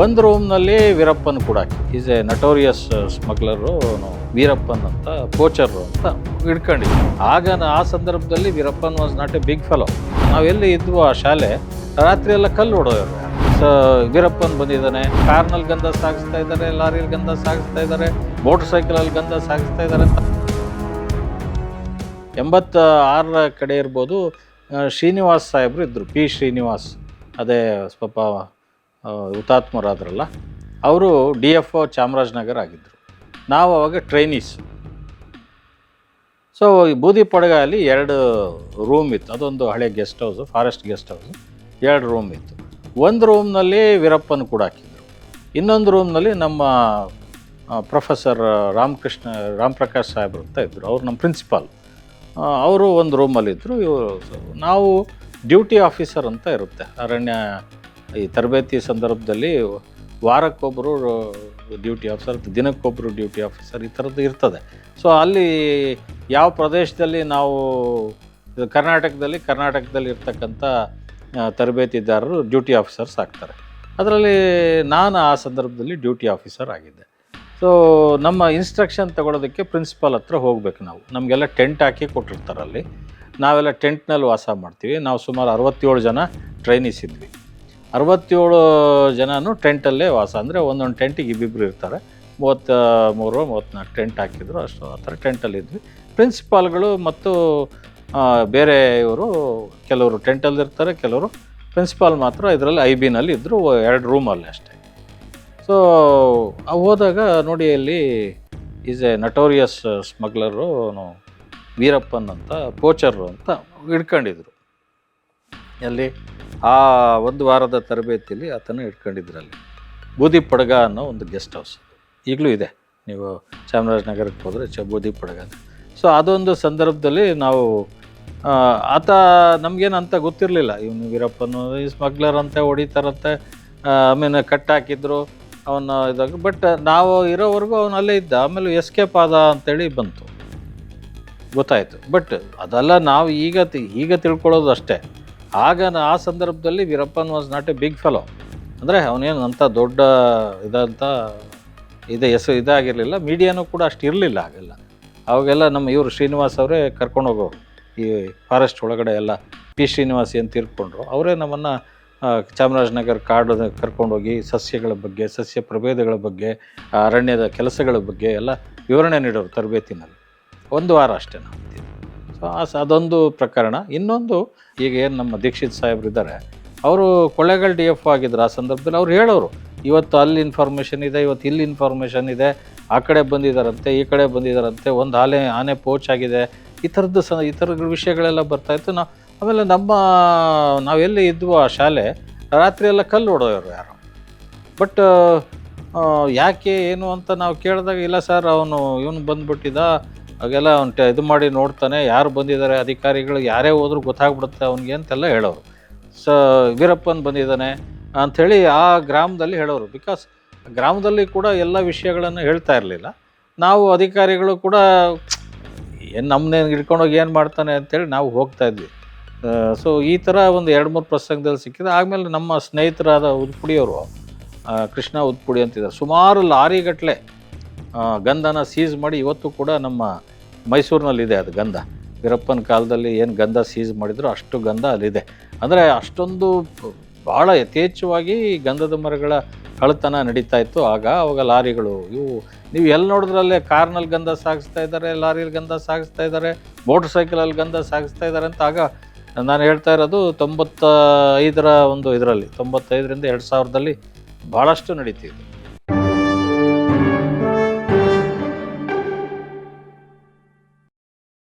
ಒಂದು ರೂಮ್ನಲ್ಲಿ ವೀರಪ್ಪನ್ ಕೂಡ is a notorious smuggler Veerappan ಅಂತ ಕೋಚರು ಅಂತ ಹಿಡ್ಕೊಂಡಿದ್ವಿ ಆಗ ಆ ಸಂದರ್ಭದಲ್ಲಿ Veerappan was not a big fellow ನಾವೆಲ್ಲಿ ಇದ್ವು ಆ ಶಾಲೆ, ರಾತ್ರಿ ಎಲ್ಲ ಕಲ್ಲು ಹೊಡೋರು ಸೊ ವೀರಪ್ಪನ್ ಬಂದಿದ್ದಾನೆ ಕಾರ್ನಲ್ಲಿ ಗಂಧ ಸಾಗಿಸ್ತಾ ಇದ್ದಾರೆ ಲಾರಿಯಲ್ಲಿ ಗಂಧ ಸಾಗಿಸ್ತಾ ಇದ್ದಾರೆ ಮೋಟರ್ ಸೈಕಲಲ್ಲಿ ಗಂಧ ಸಾಗಿಸ್ತಾ ಇದ್ದಾರೆ ಅಂತ. ಎಂಬತ್ತ ಆರರ ಕಡೆ ಇರ್ಬೋದು ಶ್ರೀನಿವಾಸ್ ಸಾಹೇಬರು ಇದ್ದರು ಪಿ ಶ್ರೀನಿವಾಸ್. ಅದೇ ಸ್ವಲ್ಪ ಹುತಾತ್ಮರಾದ್ರಲ್ಲ, ಅವರು ಡಿ ಎಫ್ ಒ ಚಾಮರಾಜನಗರ ಆಗಿದ್ದರು ನಾವು ಅವಾಗ ಟ್ರೈನೀಸ್. ಸೊ ಈ ಬೂದಿ ಪಡಗಲ್ಲಿ ಎರಡು ರೂಮ್ ಇತ್ತು. ಅದೊಂದು ಹಳೆ guest house forest guest house ಎರಡು ರೂಮ್ ಇತ್ತು. ಒಂದು ರೂಮ್ನಲ್ಲಿ ವೀರಪ್ಪನ ಕೂಡ ಹಾಕಿದ್ರು. ಇನ್ನೊಂದು ರೂಮ್ನಲ್ಲಿ ನಮ್ಮ ಪ್ರೊಫೆಸರ್ ರಾಮಕೃಷ್ಣ ರಾಮ್ ಪ್ರಕಾಶ್ ಸಾಹೇಬ್ರು ಅಂತ ಇದ್ದರು ಅವ್ರು ನಮ್ಮ ಪ್ರಿನ್ಸಿಪಾಲ್ ಅವರು ಒಂದು ರೂಮಲ್ಲಿದ್ದರು ಇವರು, ನಾವು ಡ್ಯೂಟಿ ಆಫೀಸರ್ ಅಂತ ಇರುತ್ತೆ. ಅರಣ್ಯ ಈ ತರಬೇತಿ ಸಂದರ್ಭದಲ್ಲಿ ವಾರಕ್ಕೊಬ್ಬರು ಡ್ಯೂಟಿ ಆಫೀಸರ್ ದಿನಕ್ಕೊಬ್ಬರು ಡ್ಯೂಟಿ ಆಫೀಸರ್ ಈ ಥರದ್ದು ಇರ್ತದೆ. ಸೊ ಅಲ್ಲಿ ಯಾವ ಪ್ರದೇಶದಲ್ಲಿ ನಾವು, ಕರ್ನಾಟಕದಲ್ಲಿ ಕರ್ನಾಟಕದಲ್ಲಿ ಇರ್ತಕ್ಕಂಥ ತರಬೇತಿದಾರರು ಡ್ಯೂಟಿ ಆಫೀಸರ್ಸ್ ಆಗ್ತಾರೆ. ಅದರಲ್ಲಿ ನಾನು ಆ ಸಂದರ್ಭದಲ್ಲಿ ಡ್ಯೂಟಿ ಆಫೀಸರ್ ಆಗಿದ್ದೆ. ಸೊ ನಮ್ಮ ಇನ್ಸ್ಟ್ರಕ್ಷನ್ ತಗೊಳೋದಕ್ಕೆ ಪ್ರಿನ್ಸಿಪಾಲ್ ಹತ್ರ ಹೋಗ್ಬೇಕು ನಾವು. ನಮಗೆಲ್ಲ ಟೆಂಟ್ ಹಾಕಿ ಕೊಟ್ಟಿರ್ತಾರೆ ಅಲ್ಲಿ ನಾವೆಲ್ಲ ಟೆಂಟ್ನಲ್ಲಿ ವಾಸ ಮಾಡ್ತೀವಿ. ನಾವು ಸುಮಾರು ಅರವತ್ತೇಳು ಜನ ಟ್ರೈನಿಸಿದ್ವಿ ಅರವತ್ತೇಳು ಜನನು ಟೆಂಟಲ್ಲೇ ವಾಸ. ಅಂದರೆ ಒಂದೊಂದು ಟೆಂಟಿಗೆ ಇಬ್ಬಿಬ್ಬರು ಇರ್ತಾರೆ. ಮೂವತ್ತ ಮೂರು ಮೂವತ್ತ್ನಾಲ್ಕು ಟೆಂಟ್ ಹಾಕಿದ್ರು ಅಷ್ಟು. ಆ ಥರ ಟೆಂಟಲ್ಲಿದ್ವಿ ಪ್ರಿನ್ಸಿಪಾಲ್ಗಳು ಮತ್ತು ಬೇರೆ ಇವರು, ಕೆಲವರು ಟೆಂಟಲ್ಲಿರ್ತಾರೆ ಕೆಲವರು ಪ್ರಿನ್ಸಿಪಾಲ್ ಮಾತ್ರ ಇದರಲ್ಲಿ ಐ ಬಿನಲ್ಲಿ ಇದ್ದರು ಎರಡು ರೂಮಲ್ಲಿ ಅಷ್ಟೇ. ಸೊ ಹೋದಾಗ ನೋಡಿ ಅಲ್ಲಿ is a notorious smuggler Veerappan ಅಂತ ಪೋಚರು ಅಂತ ಹಿಡ್ಕೊಂಡಿದ್ರು. ಅಲ್ಲಿ ಆ ಒಂದು ವಾರದ ತರಬೇತಿಯಲ್ಲಿ ಆತನ ಇಟ್ಕೊಂಡಿದ್ರಲ್ಲಿ. ಬೂದಿ ಪಡಗ ಅನ್ನೋ ಒಂದು ಗೆಸ್ಟ್ ಹೌಸ್. ಈಗಲೂ ಇದೆ. ನೀವು ಚಾಮರಾಜನಗರಕ್ಕೆ ಹೋದರೆ ಚ, ಬೂದಿ ಪಡಗ ಸೊ ಅದೊಂದು ಸಂದರ್ಭದಲ್ಲಿ ನಾವು ಆತ ನಮಗೇನು ಅಂತ ಗೊತ್ತಿರಲಿಲ್ಲ. ಇವನು ವೀರಪ್ಪನು, ಈ ಸ್ಮಗ್ಲರ್ ಅಂತ, ಹೊಡಿತಾರಂತೆ ಆಮೇಲೆ ಕಟ್ ಹಾಕಿದ್ರು ಅವನ ಇದಾಗ. ಬಟ್ ನಾವು ಇರೋವರೆಗೂ ಅವನು ಅಲ್ಲೇ ಇದ್ದ. ಆಮೇಲೆ ಎಸ್ಕೇಪ್ ಆದ ಅಂತೇಳಿ ಬಂತು. ಗೊತ್ತಾಯಿತು. ಬಟ್ ಅದೆಲ್ಲ ನಾವು ಈಗ ಈಗ ತಿಳ್ಕೊಳ್ಳೋದು ಅಷ್ಟೇ. ಆಗ ಆ ಸಂದರ್ಭದಲ್ಲಿ Veerappan was not a big fellow ಅಂದರೆ ಅವನೇನು ಅಂಥ ದೊಡ್ಡ ಇದಂತ ಇದೆ, ಹೆಸರು ಇದಾಗಿರಲಿಲ್ಲ. ಮೀಡಿಯಾನೂ ಕೂಡ ಅಷ್ಟು ಇರಲಿಲ್ಲ ಆಗೆಲ್ಲ ಅವಾಗೆಲ್ಲ ನಮ್ಮ ಇವರು ಶ್ರೀನಿವಾಸ್ ಅವರೇ ಕರ್ಕೊಂಡು ಹೋಗೋರು ಈ ಫಾರೆಸ್ಟ್ ಒಳಗಡೆ ಎಲ್ಲ ಪಿ ಶ್ರೀನಿವಾಸಿ ಅಂತ ಇರ್ಕೊಂಡ್ರು ಅವರೇ ನಮ್ಮನ್ನು ಚಾಮರಾಜನಗರ ಕಾಡು ಕರ್ಕೊಂಡೋಗಿ ಸಸ್ಯಗಳ ಬಗ್ಗೆ, ಸಸ್ಯ ಪ್ರಭೇದಗಳ ಬಗ್ಗೆ, ಅರಣ್ಯದ ಕೆಲಸಗಳ ಬಗ್ಗೆ ಎಲ್ಲ ವಿವರಣೆ ನೀಡೋರು ತರಬೇತಿನಲ್ಲಿ. ಒಂದು ವಾರ ಅಷ್ಟೇ ನಾವು. ಅದೊಂದು ಪ್ರಕರಣ. ಇನ್ನೊಂದು, ಈಗ ಏನು ನಮ್ಮ ದೀಕ್ಷಿತ್ ಸಾಹೇಬ್ರು ಇದ್ದಾರೆ, ಅವರು ಕೊಳ್ಳೆಗಳ ಡಿ ಎಫ್ ಆಗಿದ್ರು ಆ ಸಂದರ್ಭದಲ್ಲಿ ಅವ್ರು ಹೇಳೋರು, ಇವತ್ತು ಅಲ್ಲಿ ಇನ್ಫಾರ್ಮೇಷನ್ ಇದೆ, ಇವತ್ತು ಇಲ್ಲಿ ಇನ್ಫಾರ್ಮೇಷನ್ ಇದೆ, ಆ ಕಡೆ ಬಂದಿದ್ದಾರಂತೆ ಈ ಕಡೆ ಬಂದಿದ್ದಾರಂತೆ ಒಂದು ಆನೆ ಆನೆ ಪೋಚ್ ಆಗಿದೆ. ಈ ಥರದ್ದು ಸ ಈ ಥರದ ವಿಷಯಗಳೆಲ್ಲ ಬರ್ತಾಯಿತ್ತು ನಾವು ಆಮೇಲೆ ನಮ್ಮ ನಾವೆಲ್ಲಿ ಇದ್ವು ಆ ಶಾಲೆ ರಾತ್ರಿಯೆಲ್ಲ ಕಲ್ಲು ಹೊಡೋರು ಯಾರು. ಬಟ್ ಯಾಕೆ, ಏನು ಅಂತ ನಾವು ಕೇಳಿದಾಗ, ಇಲ್ಲ ಸರ್, ಅವನು, ಇವನು ಬಂದ್ಬಿಟ್ಟಿದ್ದ ಹಾಗೆಲ್ಲ ಅವ್ನು ಇದು ಮಾಡಿ ನೋಡ್ತಾನೆ, ಯಾರು ಬಂದಿದ್ದಾರೆ, ಅಧಿಕಾರಿಗಳು ಯಾರೇ ಹೋದ್ರೂ ಗೊತ್ತಾಗ್ಬಿಡುತ್ತೆ ಅವನಿಗೆ ಅಂತೆಲ್ಲ ಹೇಳೋರು. ಸ ವೀರಪ್ಪನ್ ಬಂದಿದ್ದಾನೆ ಅಂಥೇಳಿ ಆ ಗ್ರಾಮದಲ್ಲಿ ಹೇಳೋರು. ಬಿಕಾಸ್ ಗ್ರಾಮದಲ್ಲಿ ಕೂಡ ಎಲ್ಲ ವಿಷಯಗಳನ್ನು ಹೇಳ್ತಾ ಇರಲಿಲ್ಲ. ನಾವು ಅಧಿಕಾರಿಗಳು ಕೂಡ, ಏನು ನಮ್ಮನ್ನೇ ಇಟ್ಕೊಂಡೋಗಿ ಏನು ಮಾಡ್ತಾನೆ ಅಂತೇಳಿ ನಾವು ಹೋಗ್ತಾ ಇದ್ವಿ. ಸೊ ಈ ಥರ ಒಂದು ಎರಡು ಮೂರು ಪ್ರಸಂಗದಲ್ಲಿ ಸಿಕ್ಕಿದೆ. ಆಮೇಲೆ ನಮ್ಮ ಸ್ನೇಹಿತರಾದ ಉದ್ಪುಡಿಯವರು ಕೃಷ್ಣ ಉದ್ಪುಡಿ ಅಂತಿದ್ದಾರೆ. ಸುಮಾರು ಲಾರಿಗಟ್ಟಲೆ ಗಂಧನ ಸೀಸ್ ಮಾಡಿ ಇವತ್ತು ಕೂಡ ನಮ್ಮ ಮೈಸೂರಿನಲ್ಲಿದೆ ಅದು ಗಂಧ. ವೀರಪ್ಪನ ಕಾಲದಲ್ಲಿ ಏನು ಗಂಧ ಸೀಸ್ ಮಾಡಿದ್ರು ಅಷ್ಟು ಗಂಧ ಅಲ್ಲಿದೆ. ಅಂದರೆ ಅಷ್ಟೊಂದು ಭಾಳ ಯಥೇಚ್ಛವಾಗಿ ಗಂಧದ ಮರಗಳ ಕಳ್ಳತನ ನಡೀತಾ ಇತ್ತು. ಆಗ ಅವಾಗ ಲಾರಿಗಳು, ಇವು ನೀವು ಎಲ್ಲಿ ನೋಡಿದ್ರಲ್ಲೇ ಕಾರ್ನಲ್ಲಿ ಗಂಧ ಸಾಗಿಸ್ತಾ ಇದ್ದಾರೆ ಲಾರಿಯಲ್ಲಿ ಗಂಧ ಸಾಗಿಸ್ತಾ ಇದ್ದಾರೆ, ಮೋಟ್ರ್ ಸೈಕಲಲ್ಲಿ ಗಂಧ ಸಾಗಿಸ್ತಾ ಇದ್ದಾರೆ ಅಂತ ಆಗ ನಾನು ಹೇಳ್ತಾ ಇರೋದು ತೊಂಬತ್ತ ಐದರ ಒಂದು ಇದರಲ್ಲಿ, ತೊಂಬತ್ತೈದರಿಂದ ಎರಡು ಸಾವಿರದಲ್ಲಿ ಭಾಳಷ್ಟು ನಡೀತಿತ್ತು.